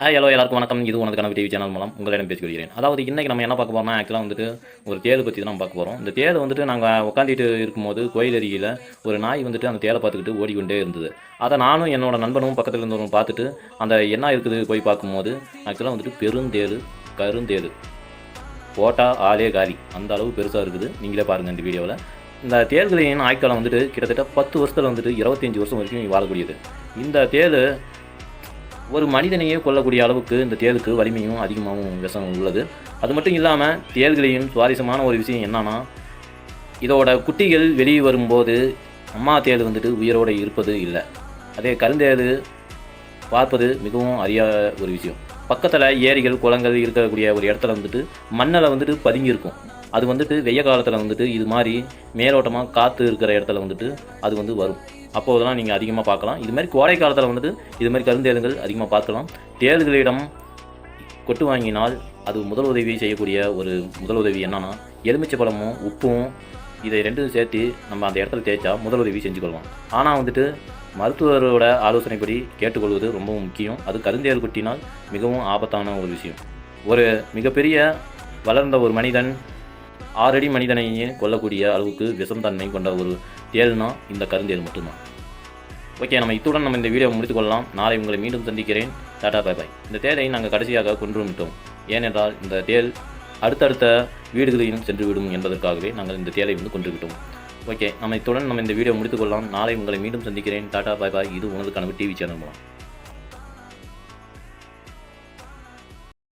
Hi hello எல்லாருக்கும் வணக்கம். இது உனது கனவு டிவி சேனல் மூலம் உங்களிடம் பேசிக்கொள்கிறேன். அதாவது இன்றைக்கி நம்ம என்ன பார்க்க போறோம்னா ஆக்சுவலாக வந்துட்டு ஒரு தேர் பற்றி தான் பார்க்க போகிறோம் இந்த தேர் வந்துட்டு நாங்கள் உட்காந்துட்டு இருக்கும்போது கோயில் அருகில் ஒரு நாய் வந்துட்டு அந்த தேரை பார்த்துக்கிட்டு ஓடிக்கொண்டே இருந்தது. அதை நானும் என்னோட நண்பனும் பக்கத்தில் இருந்தவரும் பார்த்துட்டு அந்த என்ன இருக்குது போய் பார்க்கும்போது ஆக்சுவலாக வந்துட்டு பெருந்தேர் கருந்தேர். போட்டா ஆளே காலி. அந்த அளவு பெருசாக இருக்குது. நீங்களே பாருங்கள் இந்த வீடியோவில் இந்த தேள்களின் ஆய்க்காலம் வந்துட்டு கிட்டத்தட்ட பத்து வருஷத்தில் வந்துட்டு இருபத்தஞ்சி வருஷம் வரைக்கும் வாழக்கூடியது. இந்த தேர் ஒரு மனிதனையே கொல்லக்கூடிய அளவுக்கு இந்த தேளுக்கு வலிமையும் அதிகமாகவும் விஷம் உள்ளது. அது மட்டும் இல்லாமல் தேள்களையும் சுவாரஸ்யமான ஒரு விஷயம் என்னன்னா இதோட குட்டிகள் வெளியே வரும்போது அம்மா தேள் வந்துட்டு உயிரோடு இருப்பது இல்லை. அதே கருந்தேது பார்ப்பது மிகவும் அரிய ஒரு விஷயம். பக்கத்தில் ஏரிகள் குளங்கள் இருக்கக்கூடிய ஒரு இடத்துல வந்துட்டு மண்ணில் வந்துட்டு பதுங்கி இருக்கும். அது வந்துட்டு வெய்ய காலத்தில் வந்துட்டு இது மாதிரி மேலோட்டமாக காற்று இருக்கிற இடத்துல வந்துட்டு அது வந்து வரும். அப்போதெல்லாம் நீங்கள் அதிகமாக பார்க்கலாம். இது மாதிரி கோடை காலத்தில் வந்துட்டு இது மாதிரி கருந்தேளுங்கள் அதிகமாக பார்க்கலாம். தேள்களிடம் கொட்டு வாங்கினால் அது முதல் உதவி செய்யக்கூடிய ஒரு முதல் உதவி என்னென்னா எலுமிச்சை பழமும் உப்பும் இதை ரெண்டும் சேர்த்து நம்ம அந்த இடத்துல தேய்ச்சா முதல் உதவி செஞ்சுக்கொள்வோம் ஆனால் வந்துட்டு மருத்துவரோட ஆலோசனைப்படி கேட்டுக்கொள்வது ரொம்பவும் முக்கியம். அது கருந்தேல் குட்டினால் மிகவும் ஆபத்தான ஒரு விஷயம். ஒரு மிகப்பெரிய வளர்ந்த ஒரு மனிதன் ஆறடி மனிதனையே கொல்லக்கூடிய அளவுக்கு விஷந்தன்மை கொண்ட ஒரு தேள்னா இந்த கருந்தேல் மட்டும்தான். ஓகே நம்ம இத்துடன் நம்ம இந்த வீடியோ முடித்துக்கொள்ளலாம் நாளை உங்களை மீண்டும் சந்திக்கிறேன். டாடா பாய் பாய். இந்த தேலை நாங்கள் கடைசியாக கொன்று விட்டோம் ஏனென்றால் இந்த தேல் அடுத்தடுத்த வீடுகளையும் சென்றுவிடும் என்பதற்காகவே நாங்கள் இந்த தேலை வந்து கொன்றுவிட்டோம். ஓகே நம்ம இத்துடன் நம்ம இந்த வீடியோ முடித்துக்கொள்ளலாம் நாளை உங்களை மீண்டும் சந்திக்கிறேன். டாடா பாய் பாய். இது உனது கனவு டிவி சேனல் மூலம்.